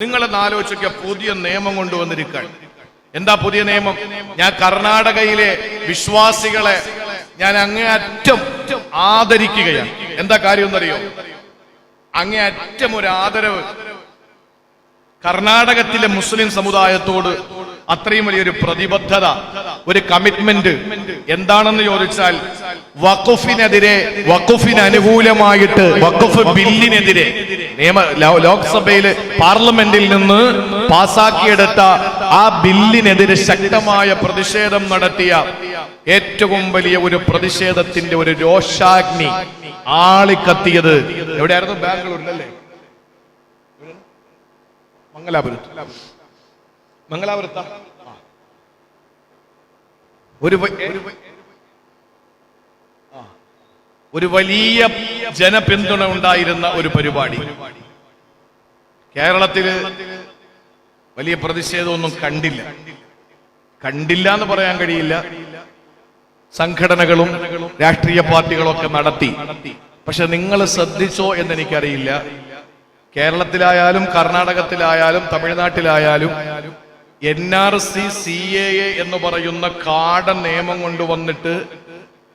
നിങ്ങളെന്ന് ആലോചിക്കുക പുതിയ നിയമം കൊണ്ടുവന്നിരിക്കുകയാണ് എന്താ പുതിയ നിയമം? ഞാൻ കർണാടകയിലെ വിശ്വാസികളെ ഞാൻ അങ്ങേയറ്റം ആദരിക്കുകയാണ്. എന്താ കാര്യം എന്നറിയോ? അങ്ങേയറ്റം ഒരു ആദരവ്. കർണാടകത്തിലെ മുസ്ലിം സമുദായത്തോട് അത്രയും വലിയൊരു പ്രതിബദ്ധത ഒരു കമ്മിറ്റ്മെന്റ് എന്താണെന്ന് ചോദിച്ചാൽ വഖുഫിനെതിരെ വഖുഫിന് അനുകൂലമായിട്ട് വഖുഫ് ബില്ലിനെതിരെ നിയമ ലോക്സഭയിൽ പാർലമെന്റിൽ നിന്ന് പാസാക്കിയെടുത്ത ആ ബില്ലിനെതിരെ ശക്തമായ പ്രതിഷേധം നടത്തിയ ഏറ്റവും വലിയ ഒരു പ്രതിഷേധത്തിന്റെ ഒരു രോഷാഗ്നി ആളിക്കത്തിയത് എവിടെയായിരുന്നു? ബാംഗ്ലൂരിലല്ലേ? മംഗലാപുരത്ത്. മംഗലാപുരത്താ? ഒരു ഒരു വലിയ ജനപിന്തുണ ഉണ്ടായിരുന്ന ഒരു പരിപാടി. കേരളത്തിൽ വലിയ പ്രതിഷേധമൊന്നും കണ്ടില്ല. കണ്ടില്ല എന്ന് പറയാൻ കഴിയില്ല. സംഘടനകളും രാഷ്ട്രീയ പാർട്ടികളൊക്കെ നടത്തി. പക്ഷെ നിങ്ങൾ ശ്രദ്ധിച്ചോ എന്ന് എനിക്കറിയില്ല കേരളത്തിലായാലും കർണാടകത്തിലായാലും തമിഴ്നാട്ടിലായാലും N R C C A എന്ന് പറയുന്ന കാട നിയമം കൊണ്ടുവന്നിട്ട്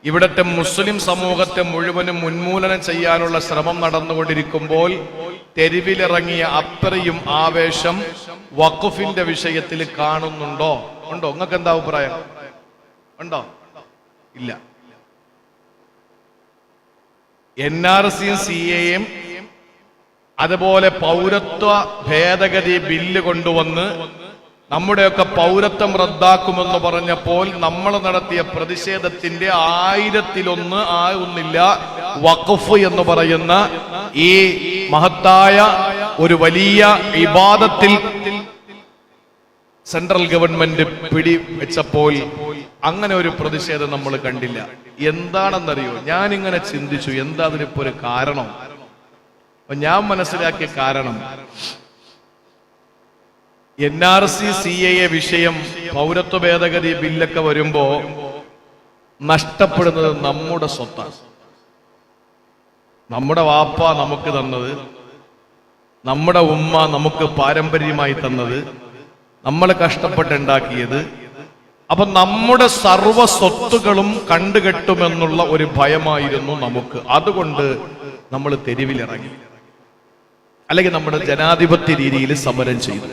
ഇവിടത്തെ മുസ്ലിം സമൂഹത്തെ മുഴുവനും ഉന്മൂലനം ചെയ്യാനുള്ള ശ്രമം നടന്നുകൊണ്ടിരിക്കുമ്പോൾ തെരുവിലിറങ്ങിയ അത്രയും ആവേശം വഖുഫിന്റെ വിഷയത്തിൽ കാണുന്നുണ്ടോ? ഉണ്ടോ? നിങ്ങൾക്ക് എന്താ അഭിപ്രായം? ഉണ്ടോ? ഇല്ല. എൻ ആർ സിയും സി എയും അതുപോലെ പൗരത്വ ഭേദഗതി ബില്ല് കൊണ്ടുവന്ന് നമ്മുടെയൊക്കെ പൗരത്വം റദ്ദാക്കുമെന്ന് പറഞ്ഞപ്പോൾ നമ്മൾ നടത്തിയ പ്രതിഷേധത്തിന്റെ ആയിരത്തിലൊന്ന് ആയൊന്നില്ല വഖഫ് എന്ന് പറയുന്ന ഈ മഹത്തായ ഒരു വലിയ വിവാദത്തിൽ സെൻട്രൽ ഗവൺമെന്റ് പിടി വെച്ചപ്പോൾ അങ്ങനെ ഒരു പ്രതിഷേധം നമ്മൾ കണ്ടില്ല. എന്താണെന്നറിയോ? ഞാൻ ഇങ്ങനെ ചിന്തിച്ചു എന്താ അതിനിപ്പോ ഒരു കാരണം? ഞാൻ മനസ്സിലാക്കിയ കാരണം N R C C A വിഷയം പൗരത്വ ഭേദഗതി ബില്ലൊക്കെ വരുമ്പോ നഷ്ടപ്പെടുന്നത് നമ്മുടെ സ്വത്താണ്. നമ്മുടെ വാപ്പ നമുക്ക് തന്നത് നമ്മുടെ ഉമ്മ നമുക്ക് പാരമ്പര്യമായി തന്നത് നമ്മൾ കഷ്ടപ്പെട്ടുണ്ടാക്കിയത് അപ്പൊ നമ്മുടെ സർവ സ്വത്തുകളും കണ്ടുകെട്ടുമെന്നുള്ള ഒരു ഭയമായിരുന്നു നമുക്ക്. അതുകൊണ്ട് നമ്മൾ തെരുവിലിറങ്ങി. അല്ലെങ്കിൽ നമ്മുടെ ജനാധിപത്യ രീതിയിൽ സമരം ചെയ്തു.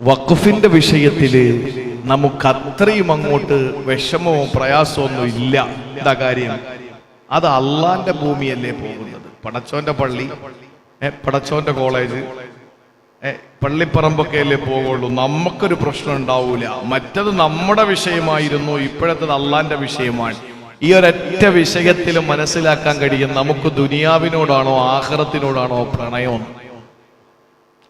വഖഫിന്റെ വിഷയത്തിൽ നമുക്ക് അത്രയും അങ്ങോട്ട് വിഷമവും പ്രയാസമൊന്നും ഇല്ല. എന്താ കാര്യം? അത് അള്ളാന്റെ ഭൂമിയല്ലേ പോകുന്നത്. പടച്ചോന്റെ പള്ളി. പടച്ചോന്റെ കോളേജ്. പള്ളിപ്പറമ്പൊക്കെ അല്ലേ പോകുള്ളൂ നമുക്കൊരു പ്രശ്നം ഉണ്ടാവൂല. മറ്റത് നമ്മുടെ വിഷയമായിരുന്നു ഇപ്പോഴത്തത് അള്ളാന്റെ വിഷയമാണ്. ഈ ഒരൊറ്റ വിഷയത്തിൽ മനസ്സിലാക്കാൻ കഴിയും നമുക്ക് ദുനിയാവിനോടാണോ ആഹ്റത്തിനോടാണോ പ്രണയം.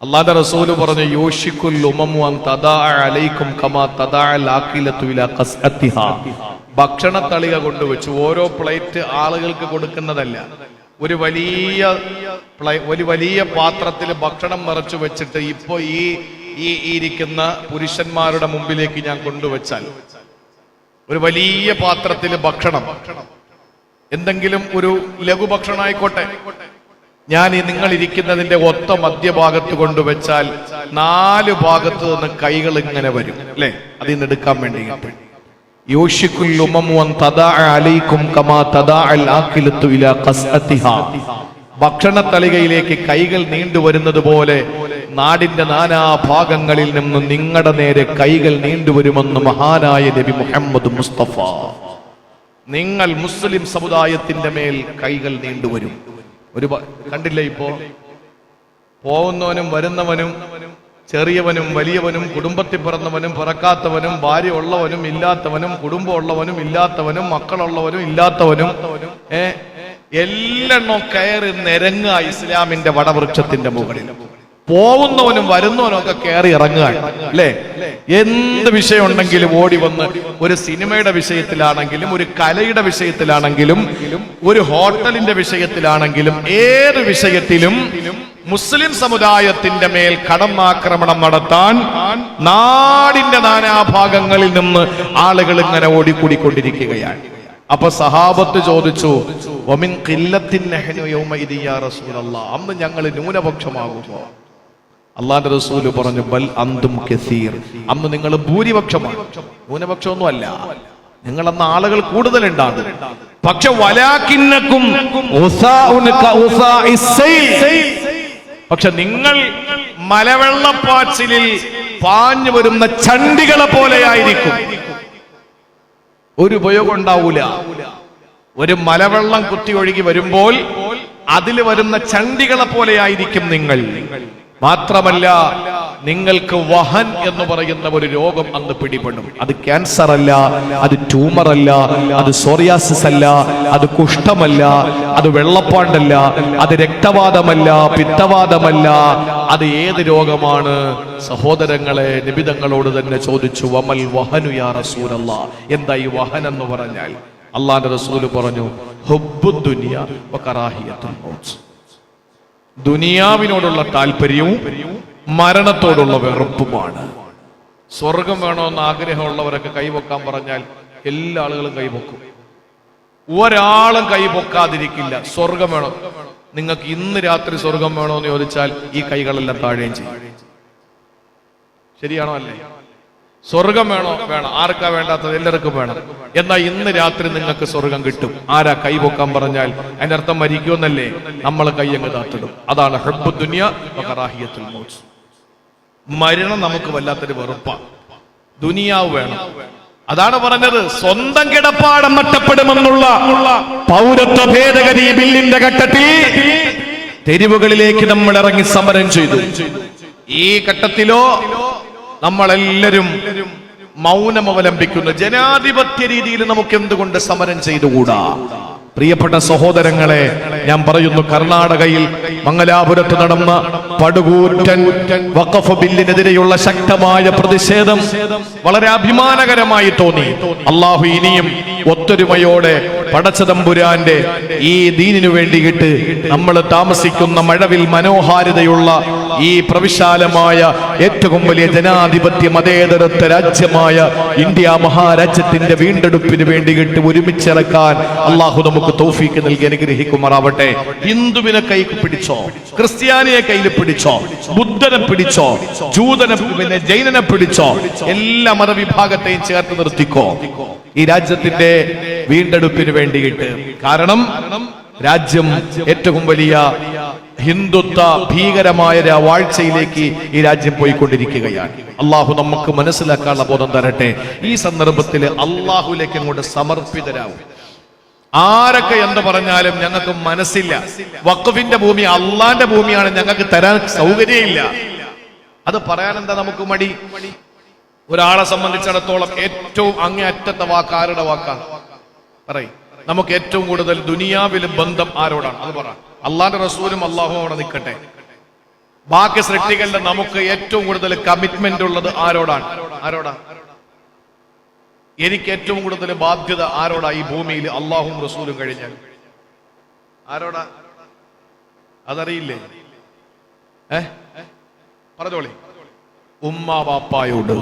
അള്ളാന്റെ റസൂൽ പറഞ്ഞു യോഷിക്കുൽ ഉമമു അൻ തദാ അലൈക്കും കമാ തദാ ലാഖിലത്തു ഇലാ ഖസ്അത്തിഹാ. ഭക്ഷണ തളിക കൊണ്ടുവച്ചു. ഓരോ പ്ലേറ്റ് ആളുകൾക്ക് കൊടുക്കുന്നതല്ല. ഒരു വലിയ ഒരു വലിയ പാത്രത്തിൽ ഭക്ഷണം നിറച്ചു വെച്ചിട്ട് ഇപ്പോ ഈ ഈ ഈ ഇരിക്കുന്ന പുരുഷന്മാരുടെ മുമ്പിലേക്ക് ഞാൻ കൊണ്ടുവച്ചാൽ ഒരു വലിയ പാത്രത്തിൽ ഭക്ഷണം. എന്തെങ്കിലും ഒരു ലഘുഭക്ഷണം ആയിക്കോട്ടെ. ഞാൻ ഈ നിങ്ങളിരിക്കുന്നതിന്റെ ഒത്ത മധ്യഭാഗത്ത് കൊണ്ടുവച്ചാൽ നാല് ഭാഗത്ത് നിന്ന് കൈകൾ ഇങ്ങനെ വരും അല്ലെ? അതിൽ നിന്ന് എടുക്കാൻ വേണ്ടി ഭക്ഷണ തളികയിലേക്ക് കൈകൾ നീണ്ടുവരുന്നത് പോലെ നാടിന്റെ നാനാ ഭാഗങ്ങളിൽ നിന്ന് നിങ്ങളുടെ നേരെ കൈകൾ നീണ്ടുവരുമെന്ന് മഹാനായ നബി മുഹമ്മദ് മുസ്തഫ. നിങ്ങൾ മുസ്ലിം സമുദായത്തിന്റെ മേൽ കൈകൾ നീണ്ടുവരും ഒരു കണ്ടില്ല ഇപ്പോ? പോകുന്നവനും വരുന്നവനും ചെറിയവനും വലിയവനും കുടുംബത്തിൽ പിറന്നവനും പിറക്കാത്തവനും ഭാര്യ ഉള്ളവനും ഇല്ലാത്തവനും കുടുംബം ഉള്ളവനും ഇല്ലാത്തവനും മക്കളുള്ളവനും ഇല്ലാത്തവനും ഏ? എല്ലെണ്ണോ കയറി നിരങ്ങുക ഇസ്ലാമിന്റെ വടവൃക്ഷത്തിന്റെ മുകളിൽ. പോകുന്നവനും വരുന്നവനും ഒക്കെ കയറി ഇറങ്ങുക. അല്ലേ എന്ത് വിഷയം ഉണ്ടെങ്കിലും ഓടി വന്ന് ഒരു സിനിമയുടെ വിഷയത്തിലാണെങ്കിലും ഒരു കലയുടെ വിഷയത്തിലാണെങ്കിലും ഒരു ഹോട്ടലിന്റെ വിഷയത്തിലാണെങ്കിലും ഏത് വിഷയത്തിലും മുസ്ലിം സമുദായത്തിന്റെ മേൽ കടമാക്രമണം നടത്താൻ നാടിന്റെ നാനാഭാഗങ്ങളിൽ നിന്ന് ആളുകൾ ഇങ്ങനെ ഓടിക്കൂടിക്കൊണ്ടിരിക്കുകയാണ്. അപ്പൊ സഹാബത്ത് ചോദിച്ചു ഒമിൻ റസൂലല്ലാഹ് അന്ന് ഞങ്ങൾ ന്യൂനപക്ഷമാകുമോ? അള്ളാന്റെ റസൂൽ പറഞ്ഞു ബൽ അന്തും കസീർ. അന്ന് നിങ്ങൾ ഭൂരിപക്ഷമാണ്. ന്യൂനപക്ഷമൊന്നും അല്ല നിങ്ങൾ അന്ന് ആളുകൾ കൂടുതലുണ്ടാകും. പക്ഷെ വലാക്കിന്നക്കും. പക്ഷെ നിങ്ങൾ മലവെള്ളപ്പാച്ചിലിൽ പാഞ്ഞു വരുന്ന ചണ്ടികളെ പോലെയായിരിക്കും. ഒരു ഉപയോഗം ഉണ്ടാവൂല ഒരു മലവെള്ളം കുത്തി ഒഴുകി വരുമ്പോൾ അതിൽ വരുന്ന ചണ്ടികളെ പോലെയായിരിക്കും നിങ്ങൾ. മാത്രമല്ല നിങ്ങൾക്ക് വഹൻ എന്ന് പറയുന്ന ഒരു രോഗം അന്ന് പിടിപെടും. അത് ക്യാൻസർ അല്ല അത് ട്യൂമർ അല്ല അത് സോറിയാസിസ് അല്ല അത് കുഷ്ഠമല്ല അത് വെള്ളപ്പാണ്ടല്ല അത് രക്തവാദമല്ല പിത്തവാദമല്ല അത് ഏത് രോഗമാണ്? സഹോദരങ്ങളെ നിബിതങ്ങളോട് തന്നെ ചോദിച്ചു വമൽ വഹനു യാ റസൂലല്ല? എന്താ ഈ വഹൻ എന്ന് പറഞ്ഞാൽ? അള്ളാന്റെ റസൂൽ പറഞ്ഞു ഹുബ്ബു ദുനിയ ദുനിയാവിനോടുള്ള താല്പര്യവും മരണത്തോടുള്ള വെറുപ്പുമാണ്. സ്വർഗം വേണമെന്ന് ആഗ്രഹമുള്ളവരൊക്കെ കൈവക്കാൻ പറഞ്ഞാൽ എല്ലാ ആളുകളും കൈവക്കും. ഒരാളും കൈപൊക്കാതിരിക്കില്ല സ്വർഗം വേണം. നിങ്ങൾക്ക് ഇന്ന് രാത്രി സ്വർഗം വേണോ എന്ന് ചോദിച്ചാൽ ഈ കൈകളെല്ലാം താഴെയും ചെയ്യും. ശരിയാണോ അല്ലേ? സ്വർഗം വേണോ? വേണം. ആർക്കാ വേണ്ടാത്തത്? എല്ലാവർക്കും വേണം. എന്നാൽ ഇന്ന് രാത്രി നിങ്ങൾക്ക് സ്വർഗം കിട്ടും. ആരാ കൈപൊക്കാൻ പറഞ്ഞാൽ അതിന്റെ അർത്ഥം മരിക്കുമെന്നല്ലേ? നമ്മൾ കൈയങ്ങ് താത്തിടും. അതാണ് ഹെബ് ദുനിയ മരണം നമുക്ക് വല്ലാത്തൊരു വെറുപ്പാണ് ദുനിയാവ് വേണം. അതാണ് പറഞ്ഞത്. സ്വന്തം കിടപ്പാടം നഷ്ടപ്പെടുമെന്നുള്ള പൗരത്വ ഭേദഗതി ബില്ലിന്റെ ഘട്ടത്തിൽ തെരുവുകളിലേക്ക് നമ്മൾ ഇറങ്ങി സമരം ചെയ്തു. ഈ ഘട്ടത്തിലോ നമ്മളെല്ലാരും മൗനം അവലംബിക്കുന്നു. ജനാധിപത്യ രീതിയിൽ നമുക്ക് എന്തുകൊണ്ട് സമരം ചെയ്തുകൂടാ? പ്രിയപ്പെട്ട സഹോദരങ്ങളെ ഞാൻ പറയുന്നു കർണാടകയിൽ മംഗലാപുരത്ത് നടന്ന പടുകൂറ്റൻ വഖഫ് ബില്ലിനെതിരെയുള്ള ശക്തമായ പ്രതിഷേധം വളരെ അഭിമാനകരമായി തോന്നി. അള്ളാഹു ഇനിയും ഒത്തൊരുമയോടെ പടച്ചതമ്പുരാന്റെ ഈ ദീനിനു വേണ്ടിയിട്ട് നമ്മൾ താമസിക്കുന്ന മഴവിൽ മനോഹാരിതയുള്ള ഈ പ്രവിശാലമായ ഏറ്റവും വലിയ ജനാധിപത്യ മതേതരത്വ രാജ്യമായ ഇന്ത്യ മഹാരാജ്യത്തിന്റെ വീണ്ടെടുപ്പിന് വേണ്ടിയിട്ട് ഒരുമിച്ചിറക്കാൻ അള്ളാഹു നമുക്ക് തൗഫീക്ക് നൽകി അനുഗ്രഹിക്കുമാറാവട്ടെ. ഹിന്ദുവിനെ കൈ പിടിച്ചോ ക്രിസ്ത്യാനിയെ കയ്യിൽ പിടിച്ചോ ബുദ്ധനെ പിടിച്ചോ ജൂതനെ പിന്നെ ജൈനനെ പിടിച്ചോ എല്ലാ മതവിഭാഗത്തെയും ചേർത്ത് നിർത്തിക്കോ. ഈ രാജ്യത്തിന്റെ വീണ്ടെടുപ്പിന് വേണ്ടിയിട്ട്. കാരണം രാജ്യം ഏറ്റവും വലിയ ഹിന്ദുത്വ ഭീകരമായ വാഴ്ചയിലേക്ക് ഈ രാജ്യം പോയിക്കൊണ്ടിരിക്കുകയാണ്. അള്ളാഹു നമുക്ക് മനസ്സിലാക്കാനുള്ള ബോധം തരട്ടെ. ഈ സന്ദർഭത്തിൽ അള്ളാഹുലേക്ക് അങ്ങോട്ട് സമർപ്പിതരാവും. ആരൊക്കെ എന്ത് പറഞ്ഞാലും ഞങ്ങൾക്ക് മനസ്സില്ല. വഖഫിന്റെ ഭൂമി അള്ളാന്റെ ഭൂമിയാണ് ഞങ്ങൾക്ക് തരാൻ സൗകര്യമില്ല. അത് പറയാൻ എന്താ നമുക്ക് മടി? ഒരാളെ സംബന്ധിച്ചിടത്തോളം ഏറ്റവും അങ്ങേയറ്റത്തെ വാക്ക്. ആരുടെ വാക്കാണ് പറയും. നമുക്ക് ഏറ്റവും കൂടുതൽ ദുനിയാവിൽ ബന്ധം ആരോടാണ്? അത് പറ. അള്ളാന്റെ റസൂലും അള്ളാഹും അവിടെ നിൽക്കട്ടെ. ബാക്കി സൃഷ്ടികളുടെ നമുക്ക് ഏറ്റവും കൂടുതൽ കമ്മിറ്റ്മെന്റ് ഉള്ളത് ആരോടാണ്? ആരോടാ? എനിക്ക് ഏറ്റവും കൂടുതൽ ബാധ്യത ആരോടാ ഈ ഭൂമിയിൽ അള്ളാഹും റസൂലും കഴിഞ്ഞ ആരോടാ? അതറിയില്ലേ? ഏ? പറഞ്ഞോളി. ഉമ്മ ബാപ്പായോട്